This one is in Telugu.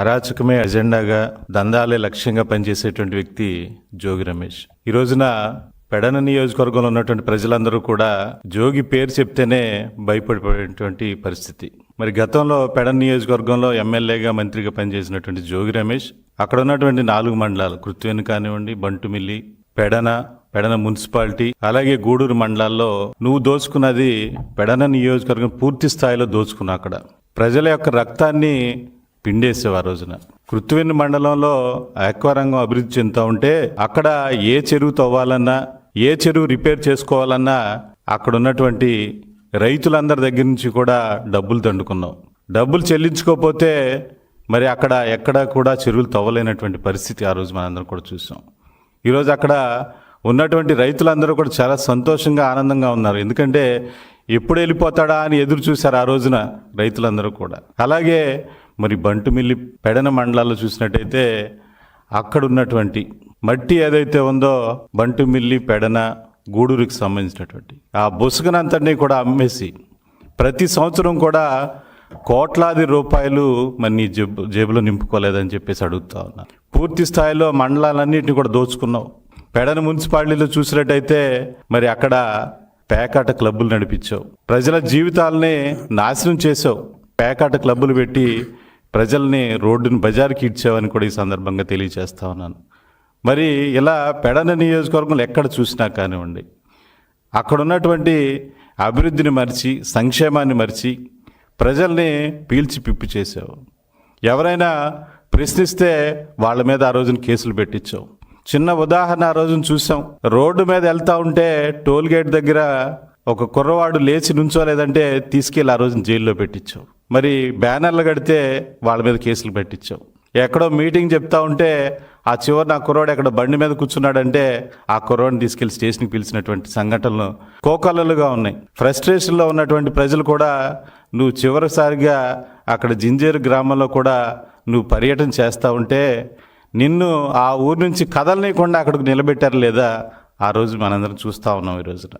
అరాచకమే అజెండాగా దందాలే లక్ష్యంగా పనిచేసేటువంటి వ్యక్తి జోగి రమేష్. ఈ రోజున పెడన నియోజకవర్గంలో ఉన్నటువంటి ప్రజలందరూ కూడా జోగి పేరు చెప్తేనే భయపడిపోయేటువంటి పరిస్థితి. మరి గతంలో పెడన నియోజకవర్గంలో ఎమ్మెల్యేగా మంత్రిగా పనిచేసినటువంటి జోగి రమేష్ అక్కడ ఉన్నటువంటి నాలుగు మండలాలు కృత్వేను కానివ్వండి బంటుమిల్లి పెడన పెడన మున్సిపాలిటీ అలాగే గూడూరు మండలాల్లో నువ్వు దోచుకున్నది పెడన నియోజకవర్గం పూర్తి స్థాయిలో దోచుకున్నా అక్కడ. ప్రజల యొక్క రక్తాన్ని పిండేసావు ఆ రోజున. కృత్తివెన్ను మండలంలో ఆక్వారంగం అభివృద్ధి చెందుతూ ఉంటే అక్కడ ఏ చెరువు తవ్వాలన్నా ఏ చెరువు రిపేర్ చేసుకోవాలన్నా అక్కడ ఉన్నటువంటి రైతులందరి దగ్గర నుంచి కూడా డబ్బులు తండుకున్నాం డబ్బులు చెల్లించుకోకపోతే మరి అక్కడ ఎక్కడ కూడా చెరువులు తవ్వలేనటువంటి పరిస్థితి ఆ రోజు మనందరం కూడా చూసాం. ఈరోజు అక్కడ ఉన్నటువంటి రైతులందరూ కూడా చాలా సంతోషంగా ఆనందంగా ఉన్నారు. ఎందుకంటే ఎప్పుడు వెళ్ళిపోతాడా అని ఎదురు చూశారు ఆ రోజున రైతులందరూ కూడా. అలాగే మరి బంటుమిల్లి పెడన మండలాల్లో చూసినట్టయితే అక్కడ ఉన్నటువంటి మట్టి ఏదైతే ఉందో బంటుమిల్లి పెడన గూడూరుకి సంబంధించినటువంటి ఆ బుసకనంతటినీ కూడా అమ్మేసి ప్రతి సంవత్సరం కూడా కోట్లాది రూపాయలు మరి నీ జేబు జేబులో నింపుకోలేదని చెప్పేసి అడుగుతా ఉన్నా. పూర్తి స్థాయిలో మండలాలన్నింటినీ కూడా దోచుకున్నావు. పెడన మున్సిపాలిటీలో చూసినట్టయితే మరి అక్కడ పేకాట క్లబ్బులు నడిపించావు. ప్రజల జీవితాలని నాశనం చేసావు. పేకాట క్లబ్బులు పెట్టి ప్రజల్ని రోడ్డుని బజార్కి ఇచ్చావని కూడా ఈ సందర్భంగా తెలియజేస్తా ఉన్నాను. మరి ఇలా పెడన నియోజకవర్గంలో ఎక్కడ చూసినా కానివ్వండి అక్కడ ఉన్నటువంటి అభివృద్ధిని మరిచి సంక్షేమాన్ని మరిచి ప్రజల్ని పీల్చి పిప్పి చేసావు. ఎవరైనా ప్రశ్నిస్తే వాళ్ళ మీద ఆ రోజున కేసులు పెట్టించావు. చిన్న ఉదాహరణ ఆ రోజున చూసాం. రోడ్డు మీద వెళ్తా ఉంటే టోల్ గేట్ దగ్గర ఒక కుర్రవాడు లేచి నుంచో లేదంటే తీసుకెళ్ళి ఆ రోజున జైల్లో పెట్టించావు. మరి బ్యానర్లు కడితే వాళ్ళ మీద కేసులు పెట్టించావు ఎక్కడో మీటింగ్ చెప్తా ఉంటే ఆ చివరి నా కుర్రోడు ఎక్కడ బండి మీద కూర్చున్నాడంటే ఆ కుర్రోడిని తీసుకెళ్ళి స్టేషన్కి పిలిచినటువంటి సంఘటనలు కోకలలుగా ఉన్నాయి. ఫ్రస్ట్రేషన్లో ఉన్నటువంటి ప్రజలు కూడా నువ్వు చివరిసారిగా అక్కడ జింజేరు గ్రామంలో కూడా నువ్వు పర్యటన చేస్తూ ఉంటే నిన్ను ఆ ఊరు నుంచి కదలనీయకుండా అక్కడికి నిలబెట్టారు లేదా? ఆ రోజు మనందరం చూస్తూ ఉన్నాం ఈ రోజున.